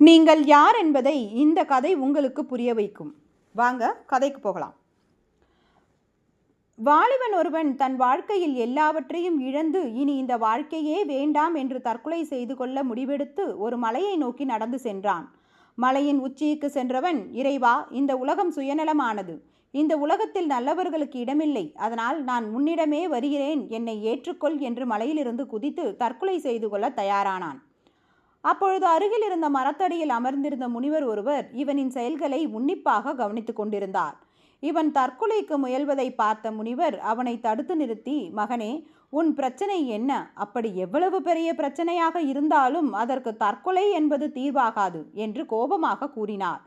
நீங்கள் யார் என்பதை இந்த கதை உங்களுக்கு புரிய வைக்கும். வாங்க கதைக்கு போகலாம். வாலிபன் ஒருவன் தன் வாழ்க்கையில் எல்லாவற்றையும் இழந்து இனி இந்த வாழ்க்கையே வேண்டாம் என்று தற்கொலை செய்து கொள்ள முடிவெடுத்து ஒரு மலையை நோக்கி நடந்து சென்றான். மலையின் உச்சிக்கு சென்றவன் இறைவா இந்த உலகம் சுயநலமானது. இந்த உலகத்தில் நல்லவர்களுக்கு இடமில்லை. அதனால் நான் உன்னிடமே வருகிறேன். என்னை ஏற்றுக்கொள் என்று மலையிலிருந்து குதித்து தற்கொலை செய்து கொள்ள தயாரானான். அப்பொழுது அருகில் இருந்த மரத்தடியில் அமர்ந்திருந்த முனிவர் ஒருவர் இவனின் செயல்களை உன்னிப்பாக கவனித்துக் கொண்டிருந்தார். இவன் தற்கொலைக்கு முயல்வதை பார்த்த முனிவர் அவனை தடுத்து நிறுத்தி மகனே உன் பிரச்சனை என்ன? அப்படி எவ்வளவு பெரிய பிரச்சனையாக இருந்தாலும் அதற்கு தற்கொலை என்பது தீர்வாகாது என்று கோபமாக கூறினார்.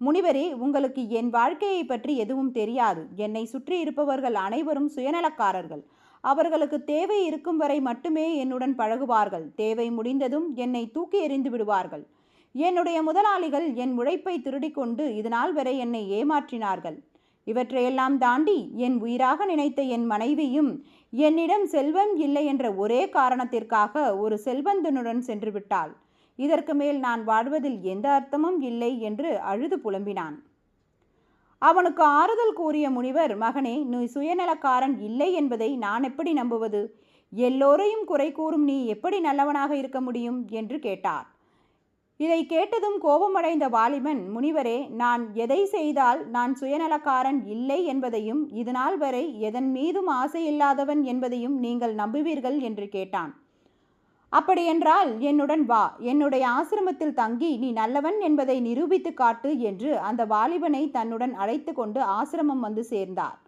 முனிவரே உங்களுக்கு என் வாழ்க்கையை பற்றி எதுவும் தெரியாது. என்னை சுற்றி இருப்பவர்கள் அனைவரும் சுயநலக்காரர்கள். அவர்களுக்கு தேவை இருக்கும் வரை மட்டுமே என்னுடன் பழகுவார்கள். தேவை முடிந்ததும் என்னை தூக்கி எறிந்து விடுவார்கள். என்னுடைய முதலாளிகள் என் உழைப்பை திருடிக்கொண்டு இதனால் வரை என்னை ஏமாற்றினார்கள். இவற்றையெல்லாம் தாண்டி என் உயிராக நினைத்த என் மனைவியும் என்னிடம் செல்வம் இல்லை என்ற ஒரே காரணத்திற்காக ஒரு செல்வந்தனுடன் சென்று விட்டாள். இதற்கு மேல் நான் வாழ்வதில் எந்த அர்த்தமும் இல்லை என்று அழுது புலம்பினான். அவனுக்கு ஆறுதல் கூறிய முனிவர் மகனே நீ சுயநலக்காரன் இல்லை என்பதை நான் எப்படி நம்புவது? எல்லோரையும் குறை கூறும் நீ எப்படி நல்லவனாக இருக்க முடியும்? என்று கேட்டார். இதை கேட்டதும் கோபமடைந்த வாலிபன் முனிவரே நான் எதை செய்தால் நான் சுயநலக்காரன் இல்லை என்பதையும் இதுநாள் வரை எதன் மீதும் ஆசை இல்லாதவன் என்பதையும் நீங்கள் நம்புவீர்கள்? என்று கேட்டான். அப்படியென்றால் என்னுடன் வா. என்னுடைய ஆசிரமத்தில் தங்கி நீ நல்லவன் என்பதை நிரூபித்து காட்டு என்று அந்த வாலிபனை தன்னுடன் அழைத்து கொண்டு ஆசிரமம் வந்து சேர்ந்தார்.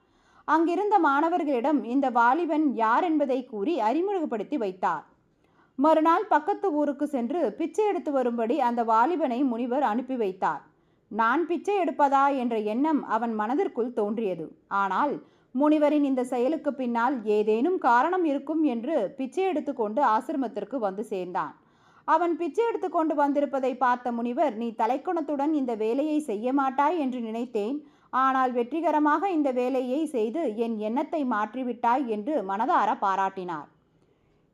அங்கிருந்த மாணவர்களிடம் இந்த வாலிபன் யார் என்பதை கூறி அறிமுகப்படுத்தி வைத்தார். மறுநாள் பக்கத்து ஊருக்கு சென்று பிச்சை எடுத்து வரும்படி அந்த வாலிபனை முனிவர் அனுப்பி வைத்தார். நான் பிச்சை எடுப்பதா என்ற எண்ணம் அவன் மனதிற்குள் தோன்றியது. ஆனால் முனிவரின் இந்த செயலுக்கு பின்னால் ஏதேனும் காரணம் இருக்கும் என்று பிச்சை எடுத்துக்கொண்டு ஆசிரமத்திற்கு வந்து சேர்ந்தான். அவன் பிச்சை எடுத்துக்கொண்டு வந்திருப்பதை பார்த்த முனிவர் நீ தலைக்குணத்துடன் இந்த வேலையை செய்ய மாட்டாய் என்று நினைத்தேன். ஆனால் வெற்றிகரமாக இந்த வேலையை செய்து என் எண்ணத்தை மாற்றிவிட்டாய் என்று மனதார பாராட்டினார்.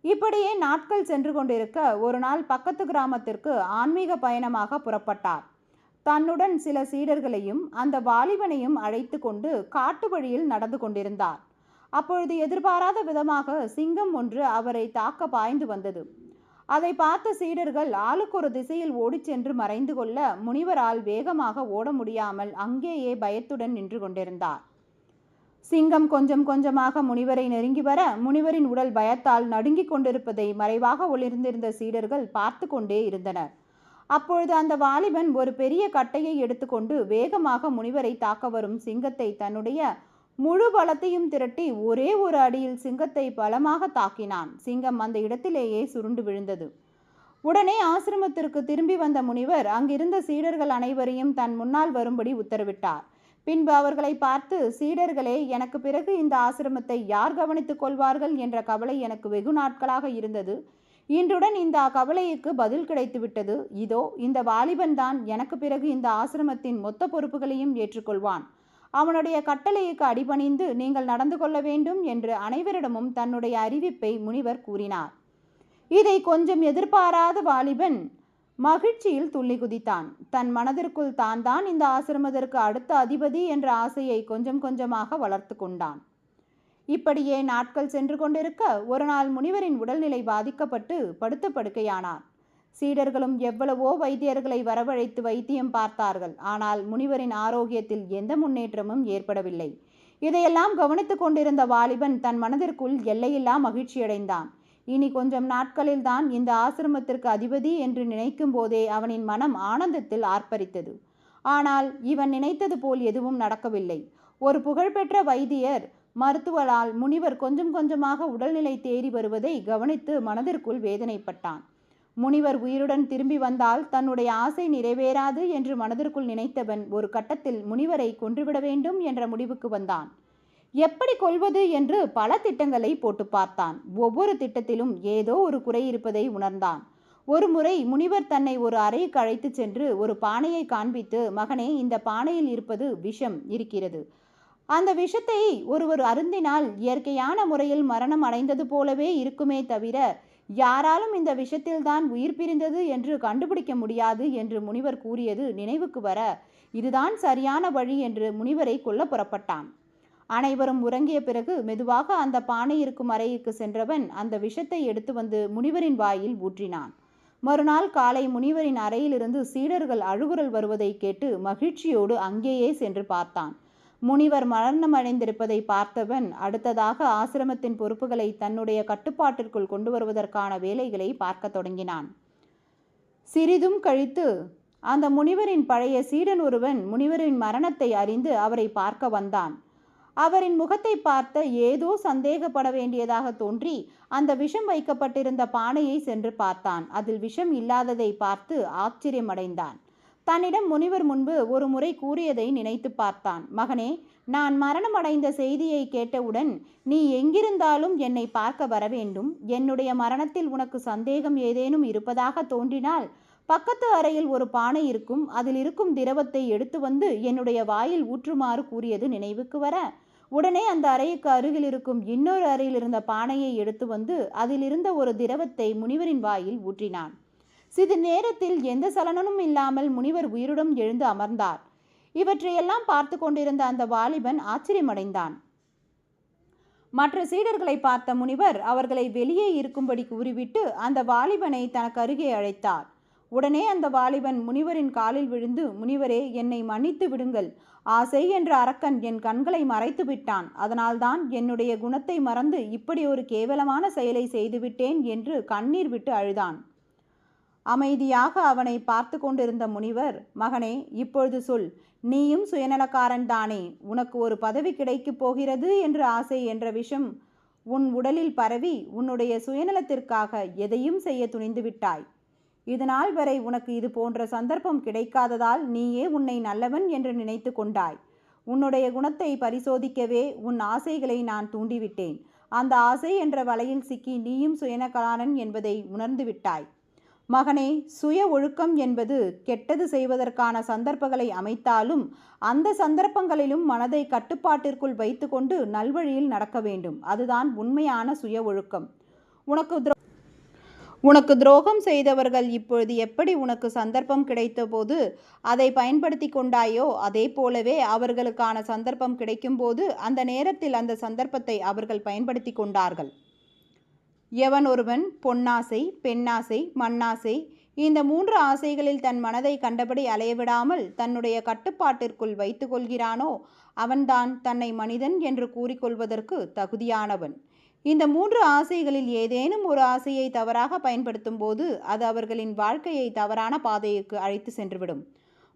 இப்படியே நாட்கள் சென்று கொண்டிருக்க ஒரு நாள் பக்கத்து கிராமத்திற்கு ஆன்மீக பயணமாக புறப்பட்டார். தன்னுடன் சில சீடர்களையும் அந்த வாலிபனையும் அழைத்து கொண்டு காட்டு வழியில் நடந்து கொண்டிருந்தார். அப்பொழுது எதிர்பாராத விதமாக சிங்கம் ஒன்று அவரை தாக்க பாய்ந்து வந்தது. அதை பார்த்த சீடர்கள் ஆளுக்கு ஒரு திசையில் ஓடிச் சென்று மறைந்து கொள்ள முனிவரால் வேகமாக ஓட முடியாமல் அங்கேயே பயத்துடன் நின்று கொண்டிருந்தார். சிங்கம் கொஞ்சம் கொஞ்சமாக முனிவரை நெருங்கி வர முனிவரின் உடல் பயத்தால் நடுங்கிக் கொண்டிருப்பதை மறைவாக ஒளிர்ந்திருந்த சீடர்கள் பார்த்து கொண்டே இருந்தனர். அப்பொழுது அந்த வாலிபன் ஒரு பெரிய கட்டையை எடுத்துக்கொண்டு வேகமாக முனிவரை தாக்க வரும் சிங்கத்தை தன்னுடைய முழு பலத்தையும் திரட்டி ஒரே ஒரு அடியில் சிங்கத்தை பலமாக தாக்கினான். சிங்கம் அந்த இடத்திலேயே சுருண்டு விழுந்தது. உடனே ஆசிரமத்திற்கு திரும்பி வந்த முனிவர் அங்கிருந்த சீடர்கள் அனைவரையும் தன் முன்னால் வரும்படி உத்தரவிட்டார். பின்பு அவர்களை பார்த்து சீடர்களே எனக்கு பிறகு இந்த ஆசிரமத்தை யார் கவனித்துக் கொள்வார்கள்? என்ற கவலை எனக்கு வெகு நாட்களாக இருந்தது. இன்றுடன் இந்த கவலைக்கு பதில் கிடைத்துவிட்டது. இதோ இந்த வாலிபன் தான் எனக்கு பிறகு இந்த ஆசிரமத்தின் மொத்த பொறுப்புகளையும் ஏற்றுக்கொள்வான். அவனுடைய கட்டளைக்கு அடிபணிந்து நீங்கள் நடந்து கொள்ள வேண்டும் என்று அனைவரிடமும் தன்னுடைய அறிவிப்பை முனிவர் கூறினார். இதை கொஞ்சம் எதிர்பாராத வாலிபன் மகிழ்ச்சியில் துள்ளி குதித்தான். தன் மனதிற்குள் தான் தான் இந்த ஆசிரமத்திற்கு அடுத்த அதிபதி என்ற ஆசையை கொஞ்சம் கொஞ்சமாக வளர்த்து கொண்டான். இப்படியே நாட்கள் சென்று கொண்டிருக்க ஒரு நாள் முனிவரின் உடல்நிலை பாதிக்கப்பட்டு படுத்த படுக்கையானார் சீடர்களும் எவ்வளவோ வைத்தியர்களை வரவழைத்து வைத்தியம் பார்த்தார்கள். ஆனால் முனிவரின் ஆரோக்கியத்தில் எந்த முன்னேற்றமும் ஏற்படவில்லை. இதையெல்லாம் கவனித்துக் கொண்டிருந்த வாலிபன் தன் மனதிற்குள் எல்லையில்லா மகிழ்ச்சியடைந்தான். இனி கொஞ்சம் நாட்களில் தான் இந்த ஆசிரமத்திற்கு அதிபதி என்று நினைக்கும் போதே அவனின் மனம் ஆனந்தத்தில் ஆர்ப்பரித்தது. ஆனால் இவன் நினைத்தது போல் எதுவும் நடக்கவில்லை. ஒரு புகழ்பெற்ற வைத்தியர் மருத்துவரால் முனிவர் கொஞ்சம் கொஞ்சமாக உடல்நிலை தேறி வருவதை கவனித்து மனதிற்குள் வேதனைப்பட்டான். முனிவர் உயிருடன் திரும்பி வந்தால் தன்னுடைய ஆசை நிறைவேறாது என்று மனதிற்குள் நினைத்தவன் ஒரு கட்டத்தில் முனிவரை கொன்றுவிட வேண்டும் என்ற முடிவுக்கு வந்தான். எப்படி கொள்வது? என்று பல திட்டங்களை போட்டு பார்த்தான். ஒவ்வொரு திட்டத்திலும் ஏதோ ஒரு குறை இருப்பதை உணர்ந்தான். ஒரு முறை முனிவர் தன்னை ஒரு அறைக்கு அழைத்து சென்று ஒரு பானையை காண்பித்து மகனே இந்த பானையில் இருப்பது விஷம் இருக்கிறது. அந்த விஷத்தை ஒருவர் அருந்தினால் இயற்கையான முறையில் மரணம் அடைந்தது போலவே இருக்குமே தவிர யாராலும் இந்த விஷத்தில்தான் உயிர் பிரிந்தது என்று கண்டுபிடிக்க முடியாது என்று முனிவர் கூறியது நினைவுக்கு வர இதுதான் சரியான வழி என்று முனிவரை கொல்ல புறப்பட்டான். அனைவரும் உறங்கிய பிறகு மெதுவாக அந்த பானை இருக்கும் அறைக்கு சென்றவன் அந்த விஷத்தை எடுத்து வந்து முனிவரின் வாயில் ஊற்றினான். மறுநாள் காலை முனிவரின் அறையிலிருந்து சீடர்கள் அழுகுரல் வருவதை கேட்டு மகிழ்ச்சியோடு அங்கேயே சென்று பார்த்தான். முனிவர் மரணமடைந்திருப்பதை பார்த்தவன் அடுத்ததாக ஆசிரமத்தின் பொறுப்புகளை தன்னுடைய கட்டுப்பாட்டிற்குள் கொண்டு வருவதற்கான வேலைகளை பார்க்க தொடங்கினான். சிறிதும் கழித்து அந்த முனிவரின் பழைய சீடன் ஒருவன் முனிவரின் மரணத்தை அறிந்து அவரை பார்க்க வந்தான். அவரின் முகத்தை பார்த்த ஏதோ சந்தேகப்பட வேண்டியதாக தோன்றி அந்த விஷம் வைக்கப்பட்டிருந்த பானையை சென்று பார்த்தான். அதில் விஷம் இல்லாததை பார்த்து ஆச்சரியமடைந்தான். தன்னிடம் முனிவர் முன்பு ஒரு முறை கூறியதை நினைத்து பார்த்தான். மகனே நான் மரணமடைந்த செய்தியை கேட்டவுடன் நீ எங்கிருந்தாலும் என்னை பார்க்க வர வேண்டும். என்னுடைய மரணத்தில் உனக்கு சந்தேகம் ஏதேனும் இருப்பதாக தோன்றினால் பக்கத்து அறையில் ஒரு பானை இருக்கும். அதில் இருக்கும் திரவத்தை எடுத்து வந்து என்னுடைய வாயில் ஊற்றுமாறு கூறியது நினைவுக்கு வர உடனே அந்த அறைக்கு அருகில் இருக்கும் இன்னொரு அறையில் இருந்த பானையை எடுத்து வந்து அதில் இருந்த ஒரு திரவத்தை முனிவரின் வாயில் ஊற்றினான். சிறிது நேரத்தில் எந்த சலனமும் இல்லாமல் முனிவர் உயிருடன் எழுந்து அமர்ந்தார். இவற்றையெல்லாம் பார்த்து கொண்டிருந்த அந்த வாலிபன் ஆச்சரியமடைந்தான். மற்ற சீடர்களை பார்த்த முனிவர் அவர்களை வெளியே இருக்கும்படி கூறிவிட்டு அந்த வாலிபனை தனக்கு அருகே அழைத்தார். உடனே அந்த வாலிபன் முனிவரின் காலில் விழுந்து முனிவரே என்னை மன்னித்து விடுங்கள். ஆசை என்ற அரக்கன் என் கண்களை மறைத்து விட்டான். அதனால்தான் என்னுடைய குணத்தை மறந்து இப்படி ஒரு கேவலமான செயலை செய்துவிட்டேன் என்று கண்ணீர் விட்டு அழுதான். அமைதியாக அவனை பார்த்து கொண்டிருந்த முனிவர் மகனே இப்பொழுது சொல். நீயும் சுயநலக்காரன் தானே. உனக்கு ஒரு பதவி கிடைக்கப் போகிறது என்று ஆசை என்ற விஷம் உன் உடலில் பரவி உன்னுடைய சுயநலத்திற்காக எதையும் செய்ய துணிந்து விட்டாய். இதனால் வரை உனக்கு இது போன்ற சந்தர்ப்பம் கிடைக்காததால் நீயே உன்னை நல்லவன் என்று நினைத்து கொண்டாய். உன்னுடைய குணத்தை பரிசோதிக்கவே உன் ஆசைகளை நான் தூண்டிவிட்டேன். அந்த ஆசை என்ற வலையில் சிக்கி நீயும் சுயநலக்காரன் என்பதை உணர்ந்து விட்டாய். மகனே சுய ஒழுக்கம் என்பது கெட்டது செய்வதற்கான சந்தர்ப்பங்களை அமைத்தாலும் அந்த சந்தர்ப்பங்களிலும் மனதை கட்டுப்பாட்டிற்குள் வைத்துக்கொண்டு நல்வழியில் நடக்க வேண்டும். அதுதான் உண்மையான சுய ஒழுக்கம். உனக்கு துரோ உனக்கு துரோகம் செய்தவர்கள் இப்பொழுது எப்படி உனக்கு சந்தர்ப்பம் கிடைத்தபோது அதை பயன்படுத்தி கொண்டாயோ அதே போலவே அவர்களுக்கான சந்தர்ப்பம் கிடைக்கும்போது அந்த நேரத்தில் அந்த சந்தர்ப்பத்தை அவர்கள் பயன்படுத்தி கொண்டார்கள். எவன் ஒருவன் பொன்னாசை பெண்ணாசை மண்ணாசை இந்த மூன்று ஆசைகளில் தன் மனதை கண்டபடி அலையவிடாமல் தன்னுடைய கட்டுப்பாட்டிற்குள் வைத்து கொள்கிறானோ அவன்தான் தன்னை மனிதன் என்று கூறிக்கொள்வதற்கு தகுதியானவன். இந்த மூன்று ஆசைகளில் ஏதேனும் ஒரு ஆசையை தவறாக பயன்படுத்தும் போது அது அவர்களின் வாழ்க்கையை தவறான பாதைக்கு அழைத்து சென்றுவிடும்.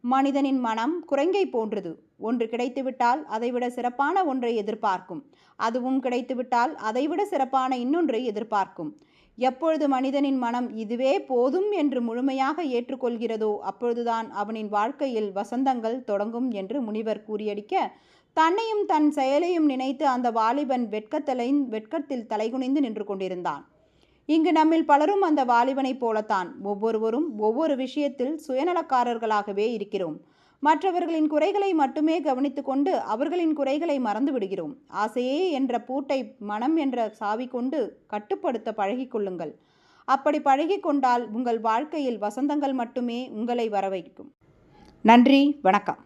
மனிதனின் மனம் குரங்கை போன்றது. ஒன்று கிடைத்துவிட்டால் அதைவிட சிறப்பான ஒன்றை எதிர்பார்க்கும். அதுவும் கிடைத்துவிட்டால் அதைவிட சிறப்பான இன்னொன்றை எதிர்பார்க்கும். எப்பொழுது மனிதனின் மனம் இதுவே போதும் என்று முழுமையாக ஏற்றுக்கொள்கிறதோ அப்பொழுதுதான் அவனின் வாழ்க்கையில் வசந்தங்கள் தொடங்கும் என்று முனிவர் கூறியடிக்க தன்னையும் தன் செயலையும் நினைத்து அந்த வாலிபன் வெட்கத்தலை வெட்கத்தில் தலைகுனிந்து நின்று கொண்டிருந்தான். இங்கு நம்மில் பலரும் அந்த வாலிபனைப் போலத்தான். ஒவ்வொருவரும் ஒவ்வொரு விஷயத்தில் சுயநலக்காரர்களாகவே இருக்கிறோம். மற்றவர்களின் குறைகளை மட்டுமே கவனித்து கொண்டு அவர்களின் குறைகளை மறந்து விடுகிறோம். ஆசையே என்ற பூட்டை மனம் என்ற சாவி கொண்டு கட்டுப்படுத்த பழகிக்கொள்ளுங்கள் அப்படி பழகிக்கொண்டால் உங்கள் வாழ்க்கையில் வசந்தங்கள் மட்டுமே உங்களை வரவைக்கும். நன்றி வணக்கம்.